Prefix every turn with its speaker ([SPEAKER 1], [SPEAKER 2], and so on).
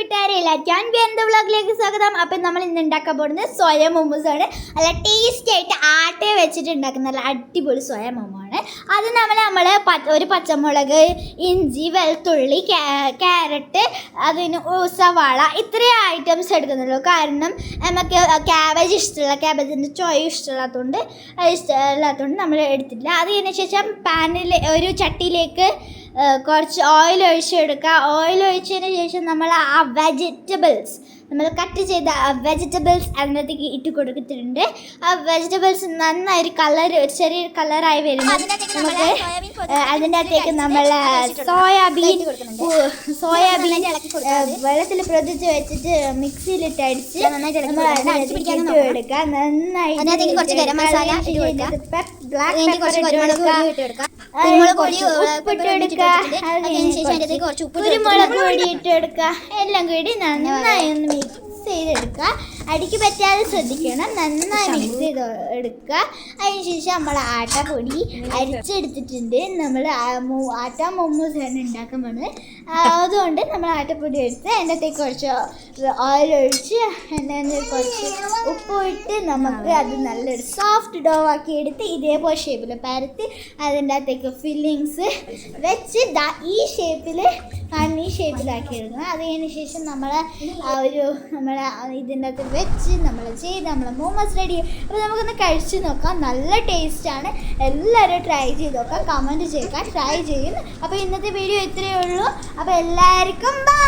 [SPEAKER 1] കൂട്ടുകാരെ എല്ലാവർക്കും എന്ത് വ്ളോഗിലേക്ക് സ്വാഗതം. അപ്പം നമ്മൾ ഇന്ന് ഉണ്ടാക്കാൻ പോകുന്നത് സോയ മോമോസാണ് അല്ല ടേസ്റ്റി ആയിട്ട് ആട്ടയെ വെച്ചിട്ട് ഉണ്ടാക്കുന്ന നല്ല അടിപൊളി സോയ മോമോ ആണ്. അത് നമ്മൾ നമ്മൾ ഒരു പച്ചമുളക് ഇഞ്ചി വെളുത്തുള്ളി ക്യാ- ക്യാരറ്റ് അതിന് സവാള ഇത്രയും ഐറ്റംസ് എടുക്കുന്നുള്ളൂ. കാരണം നമുക്ക് ക്യാബേജ് ഇഷ്ടമുള്ള ക്യാബേജിന്റെ ചോയ ഇഷ്ടമില്ലാത്തതുകൊണ്ട് ഇഷ്ടമില്ലാത്തതുകൊണ്ട് നമ്മൾ എടുത്തില്ല അത് കഴിഞ്ഞ ശേഷം പാനിൽ ഒരു ചട്ടിയിലേക്ക് കുറച്ച് ഓയിൽ ഒഴിച്ചെടുക്കുക ഓയിൽ ഒഴിച്ചതിന് ശേഷം നമ്മൾ ആ വെജിറ്റബിൾസ് നമ്മൾ കട്ട് ചെയ്ത വെജിറ്റബിൾസ് അതിനകത്തേക്ക് ഇട്ട് കൊടുത്തിട്ടുണ്ട്. ആ വെജിറ്റബിൾസ് നന്നായി കളർ ഒരു ചെറിയൊരു കളറായി വരുമ്പോൾ നമുക്ക് അതിന്റെ അകത്തേക്ക് നമ്മൾ സോയാബീൻ സോയാബീൻ വെള്ളത്തിൽ പ്രതിച്ച് വെച്ചിട്ട് മിക്സിയിലിട്ട് അടിച്ച് നമ്മൾ.
[SPEAKER 2] കൊടുക്കുക.
[SPEAKER 1] നന്നായി. ബ്ലാക്ക്
[SPEAKER 2] പെപ്പർ ഇട്ട്
[SPEAKER 1] കൊടുക്കുക.
[SPEAKER 2] കൊടുത്തിട്ട്
[SPEAKER 1] അത്
[SPEAKER 2] അതിന് ശേഷം
[SPEAKER 1] കുറച്ച്
[SPEAKER 2] ഉപ്പ്
[SPEAKER 1] കുരുമുളക് പൊടി ഇട്ടെടുക്കുക എല്ലാം കൂടി നന്നായി ഒന്ന് മിക്സ് ചെയ്തെടുക്കുക. അടിക്ക് പറ്റാതെ ശ്രദ്ധിക്കണം. നന്നായി മിക്സ് ചെയ്ത് എടുക്കുക. അതിനുശേഷം നമ്മൾ ആട്ടപ്പൊടി അരിച്ചെടുത്തിട്ടുണ്ട്. നമ്മൾ ആട്ട മൊമ്മൂസ് തന്നെ ഉണ്ടാക്കാൻ പോകുന്നത് അതുകൊണ്ട് നമ്മൾ ആട്ടപ്പൊടി എടുത്ത് അതിന്റെ അകത്തേക്ക് കുറച്ച് ഓയിൽ ഒഴിച്ച് എന്താ കുറച്ച് ഉപ്പ് ഇട്ട് നമുക്ക് അത് നല്ലൊരു സോഫ്റ്റ് ഡോ ആക്കി എടുത്ത് ഇതേപോലെ ഷേപ്പിൽ പരത്തി അതിന്റെ അകത്തേക്ക് ഫില്ലിങ്സ് വെച്ച് ഈ ഷേപ്പിൽ ആണ് ഷേപ്പിലാക്കിയിരുന്നു. അത് കഴിഞ്ഞ ശേഷം നമ്മൾ ഒരു നമ്മളെ ഇതിന്റെ അകത്ത് വെച്ച് നമ്മൾ ചെയ്ത് നമ്മളെ മോമോസ് റെഡി അപ്പോൾ നമുക്കൊന്ന് കഴിച്ച് നോക്കാം. നല്ല ടേസ്റ്റാണ് എല്ലാവരും ട്രൈ ചെയ്ത് നോക്കാം. കമന്റ് ചെയ്യുക ട്രൈ ചെയ്യും. അപ്പോൾ ഇന്നത്തെ വീഡിയോ ഇത്രയേ ഉള്ളൂ. അപ്പോൾ എല്ലാവർക്കും ബൈ